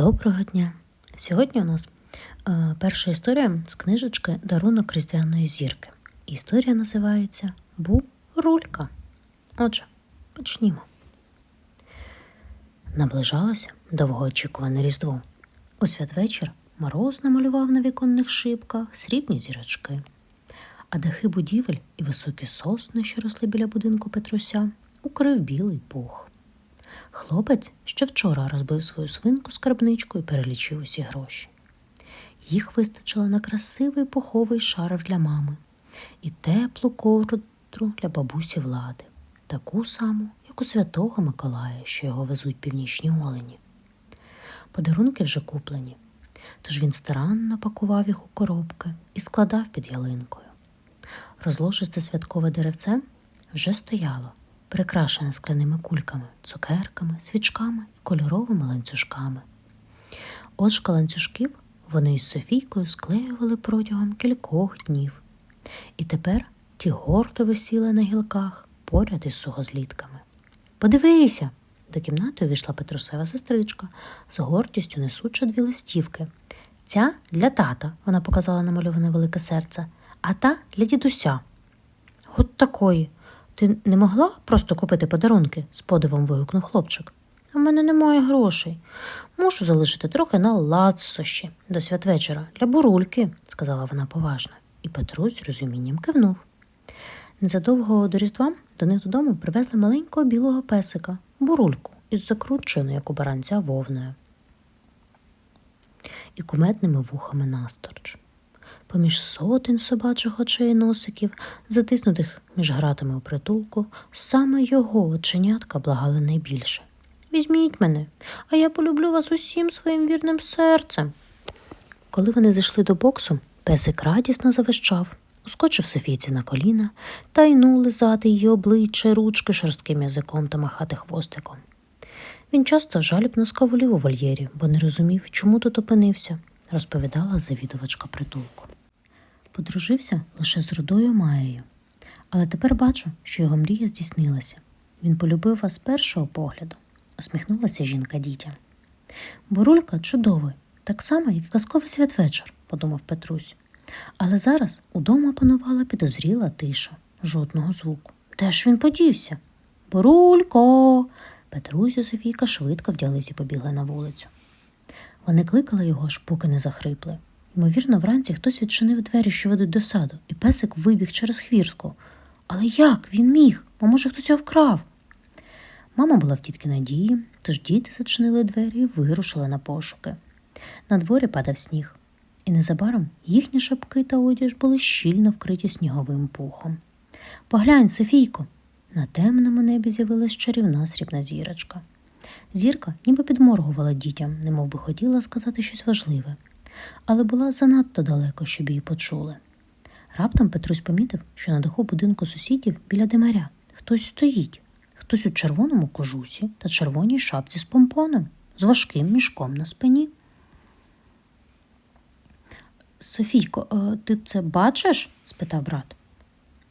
Доброго дня! Сьогодні у нас е, перша історія з книжечки Дарунок Різдвяної зірки. Історія називається Бурулька. Отже, почнімо. Наближалося довгоочікуване Різдво. У святвечір мороз намалював на віконних шибках срібні зірочки, а дахи будівель і високі сосни, що росли біля будинку Петруся, укрив білий пух. Хлопець ще вчора розбив свою свинку скарбничку і перелічив усі гроші. Їх вистачило на красивий пуховий шарф для мами і теплу ковдру для бабусі влади, таку саму, як у святого Миколая, що його везуть північні олені. Подарунки вже куплені, тож він старанно пакував їх у коробки і складав під ялинкою. Розложисте святкове деревце вже стояло, прикрашене скляними кульками, цукерками, свічками і кольоровими ланцюжками. Очка ланцюжків вони із Софійкою склеювали протягом кількох днів, і тепер ті гордо висіли на гілках поряд із сухозлітками. Подивися! До кімнати увійшла Петрусева сестричка, з гордістю несучи дві листівки. Ця для тата, вона показала намальоване велике серце, а та для дідуся. От такої. Ти не могла просто купити подарунки? з подивом вигукнув хлопчик. А в мене немає грошей. Мушу залишити трохи на лацощі до святвечора для бурульки, сказала вона поважно, і Петрусь з розумінням кивнув. Незадовго до Різдва до них додому привезли маленького білого песика, бурульку із закрученою, як у баранця, вовною і куметними вухами насторч. Поміж сотень собачих очей і носиків, затиснутих між гратами у притулку, саме його оченятка благали найбільше. Візьміть мене, а я полюблю вас усім своїм вірним серцем. Коли вони зайшли до боксу, песик радісно завищав, ускочив Софійці на коліна та йнув лизати її обличчя, ручки шорстким язиком та махати хвостиком. Він часто жалібно скавулів у вольєрі, бо не розумів, чому тут опинився, розповідала завідувачка притулку. Подружився лише з рудою Маєю, але тепер бачу, що його мрія здійснилася. Він полюбив вас з першого погляду, усміхнулася жінка дітям. Бурулька чудовий, так само, як казковий святвечір, подумав Петрусь. Але зараз удома панувала підозріла тиша, жодного звуку. Де ж він подівся? Бурулько. Петрусь і Софійка швидко вдялись і побігли на вулицю. Вони кликали його, аж поки не захрипли. Ймовірно, вранці хтось відчинив двері, що ведуть до саду, і песик вибіг через хвіртку. Але як він міг? А може, хтось його вкрав? Мама була в тітки Надії, тож діти зачинили двері і вирушили на пошуки. На дворі падав сніг, і незабаром їхні шапки та одяж були щільно вкриті сніговим пухом. Поглянь, Софійко, на темному небі з'явилась чарівна срібна зірочка. Зірка ніби підморгувала дітям, немов би хотіла сказати щось важливе, але була занадто далеко, щоб її почули. Раптом Петрусь помітив, що на даху будинку сусідів біля димаря хтось стоїть, хтось у червоному кожусі та червоній шапці з помпоном, з важким мішком на спині. Софійко, е, ти це бачиш? спитав брат.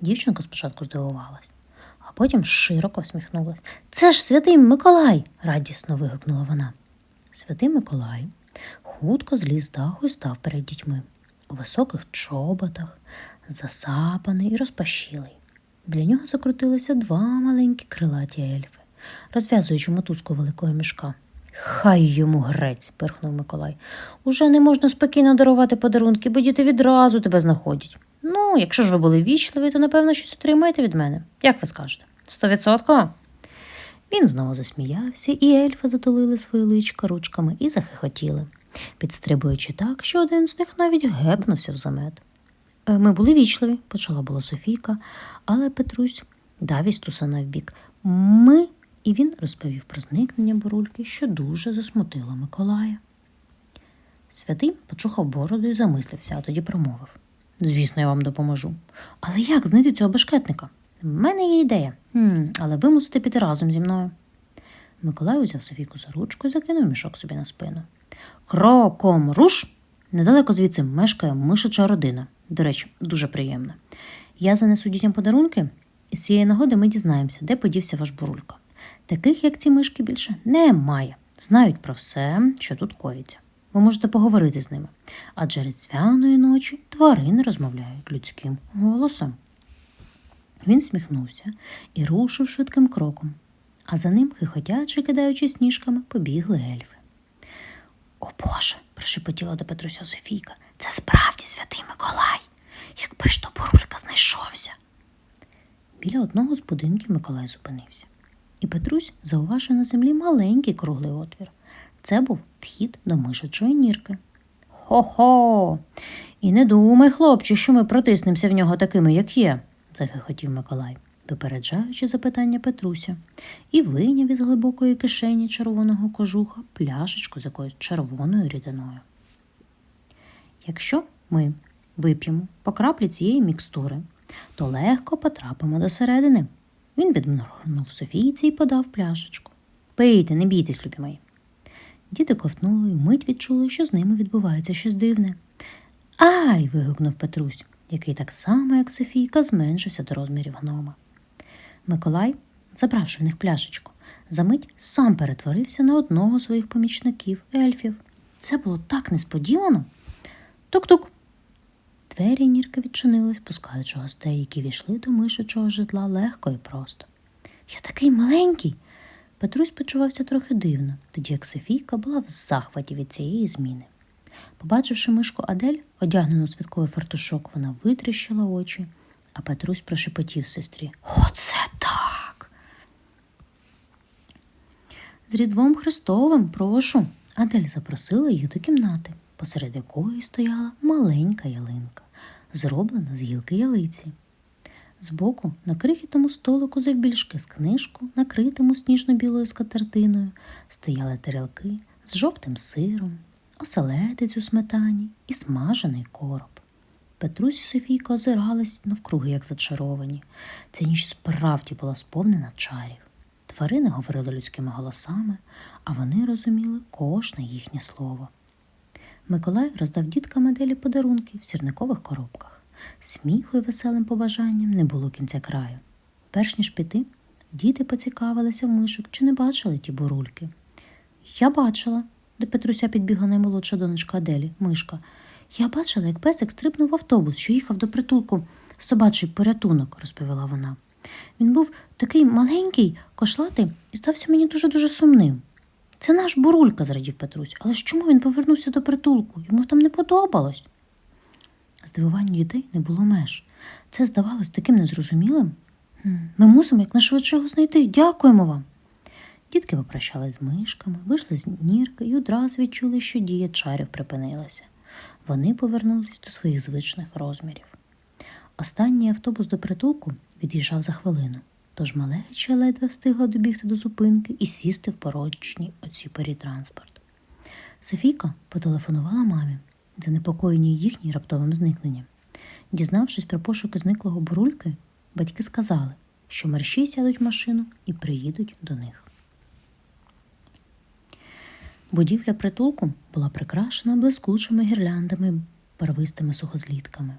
Дівчинка спочатку здивувалась, а потім широко всміхнулась. Це ж святий Миколай, радісно вигукнула вона. Святий Миколай хутко зліз з даху і став перед дітьми у високих чоботах, засапаний і розпашілий. Біля нього закрутилися два маленькі крилаті ельфи, розв'язуючи мотузку великого мішка. Хай йому грець, перхнув Миколай. Уже не можна спокійно дарувати подарунки, бо діти відразу тебе знаходять. Ну, якщо ж ви були вічливі, то напевно щось отримаєте від мене. Як ви скажете? Сто Стовідсотково? Він знову засміявся, і ельфи затулили свої личка ручками і захихотіли, підстрибуючи так, що один з них навіть гепнувся в замет. «Е, Ми були вічливі, почала була Софійка, але Петрусь дав Істусана вбік. Ми, і він розповів про зникнення бурульки, що дуже засмутило Миколая. Святий почухав бороду і замислився, а тоді промовив. Звісно, я вам допоможу. Але як знайти цього бешкетника? У мене є ідея, але ви мусите піти разом зі мною. Миколай узяв Софійку за ручку і закинув мішок собі на спину. Кроком руш! Недалеко звідси мешкає мишача родина. До речі, дуже приємна. Я занесу дітям подарунки, і з цієї нагоди ми дізнаємося, де подівся ваш бурулька. Таких, як ці мишки, більше немає. знають про все, що тут коїться. Ви можете поговорити з ними, адже різдвяної ночі тварини розмовляють людським голосом. Він сміхнувся і рушив швидким кроком, а за ним, хихотячи, кидаючи сніжками, побігли ельфи. О Боже, прошепотіла до Петруся Софійка, це справді святий Миколай. Якби ж то бурулька знайшовся. Біля одного з будинків Миколай зупинився, і Петрусь зауважив на землі маленький круглий отвір. Це був вхід до мишачої нірки. Хо-хо. І не думай, хлопче, що ми протиснемося в нього такими, як є, захихотів Миколай, випереджаючи запитання Петруся, і вийняв із глибокої кишені червоного кожуха пляшечку з якоюсь червоною рідиною. Якщо ми вип'ємо по краплі цієї мікстури, то легко потрапимо до середини. Він відморгнув Софійці і подав пляшечку. Пийте, не бійтесь, любі мої. Діти ковтнули і мить відчули, що з ними відбувається щось дивне. Ай. вигукнув Петрусь, який так само, як Софійка, зменшився до розмірів гнома. Миколай, забравши в них пляшечку, за мить сам перетворився на одного з своїх помічників, ельфів. Це було так несподівано. Тук-тук. Двері нірки відчинились, пускаючи гостей, які війшли до мишачого житла легко і просто. Я такий маленький. Петрусь почувався трохи дивно, тоді як Софійка була в захваті від цієї зміни. Побачивши мишку Адель, одягнену у святковий фартушок, вона витріщила очі, а Петрусь прошепотів сестрі Оце так. З Різдвом Христовим, прошу. Адель запросила їх до кімнати, посеред якої стояла маленька ялинка, зроблена з гілки ялиці. Збоку на крихітному столику завбільшки з книжку, накритому сніжно-білою скатертиною, стояли тарілки з жовтим сиром, оселедець у сметані і смажений короб. Петрусь і Софійка озирались навкруги, як зачаровані. Ця ніч справді була сповнена чарів. Тварини говорили людськими голосами, а вони розуміли кожне їхнє слово. Миколай роздав діткам Аделі подарунки в сірникових коробках. Сміху і веселим побажанням не було кінця краю. Перш ніж піти, діти поцікавилися в мишок, чи не бачили ті бурульки. Я бачила, до Петруся підбігла наймолодша донечка Аделі, мишка. Я бачила, як песик стрибнув в автобус, що їхав до притулку собачий порятунок, розповіла вона. Він був такий маленький, кошлатий і стався мені дуже-дуже сумним. Це наш бурулька, зрадів Петрусь, але ж чому він повернувся до притулку? Йому там не подобалось. Здивуванню дітей не було меж. Це здавалось таким незрозумілим. Ми мусимо якнайшвидше його знайти. Дякуємо вам. Дітки попрощались з мишками, вийшли з нірки і одразу відчули, що дія чарів припинилася. Вони повернулись до своїх звичних розмірів. Останній автобус до притулку від'їжджав за хвилину, тож малеча ледве встигла добігти до зупинки і сісти в порочній оцій порі транспорт. Софійка потелефонувала мамі, занепокоєні їхнім раптовим зникненням. Дізнавшись про пошуки зниклого бурульки, батьки сказали, що мерщі сядуть в машину і приїдуть до них. Будівля притулку була прикрашена блискучими гірляндами, барвистими сухозлітками.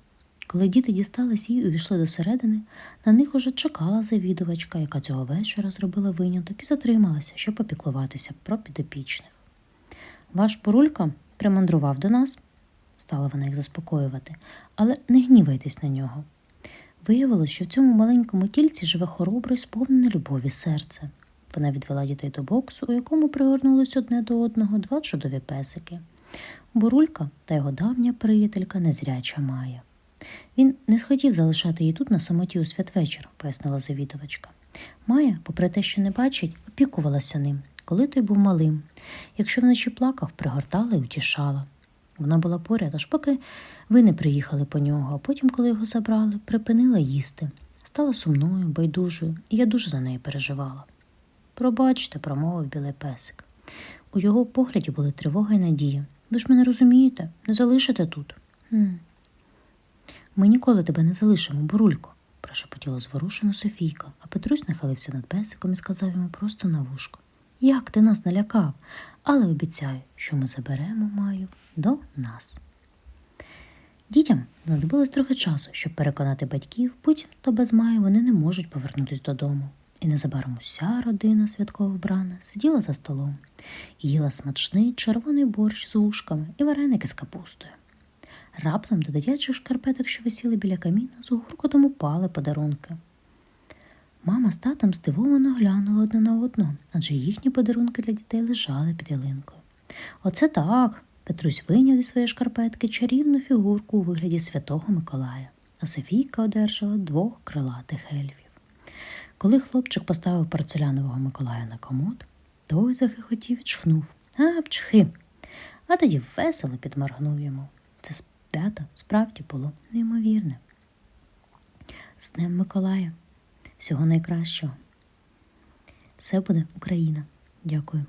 Коли діти дістались і увійшли до середини, на них уже чекала завідувачка, яка цього вечора зробила виняток і затрималася, щоб попіклуватися про підопічних. Ваш порулька примандрував до нас, стала вона їх заспокоювати, але не гнівайтесь на нього. Виявилось, що в цьому маленькому тільці живе хоробре сповнене любові серце. Вона відвела дітей до боксу, у якому пригорнулись одне до одного два чудові песики. Бурулька та його давня приятелька незряча Майя. Він не схотів залишати її тут на самоті у святвечір, пояснила завідувачка. Майя, попри те, що не бачить, опікувалася ним, коли той був малим. Якщо вночі плакав, пригортала і утішала. Вона була поряд, аж поки ви не приїхали по нього, а потім, коли його забрали, припинила їсти. Стала сумною, байдужою, і я дуже за неї переживала. Пробачте, промовив білий песик. У його погляді були тривога і надія. Ви ж мене розумієте, не залишите тут. «М, Ми ніколи тебе не залишимо, бурулько, прошепотіла зворушена Софійка, а Петрусь нахилився над песиком і сказав йому просто на вушко. Як ти нас налякав, але обіцяю, що ми заберемо Маю до нас. Дітям знадобилось трохи часу, щоб переконати батьків, будь то без Маї вони не можуть повернутися додому. І незабаром уся родина святково вбрана сиділа за столом і їла смачний червоний борщ з ушками і вареники з капустою. Раптом до дитячих шкарпеток, що висіли біля каміна, з гуркотом упали подарунки. Мама з татом здивовано глянули одне на одного, адже їхні подарунки для дітей лежали під ялинкою. Оце так. Петрусь вийняв зі своєї шкарпетки чарівну фігурку у вигляді святого Миколая, а Софійка одержала двох крилатих ельфів. Коли хлопчик поставив порцелянового Миколая на комод, той захихотів і чхнув. А, пчхи. А тоді весело підморгнув йому. Це свято справді було неймовірне. З Днем Миколая. Всього найкращого. Все буде Україна. Дякую.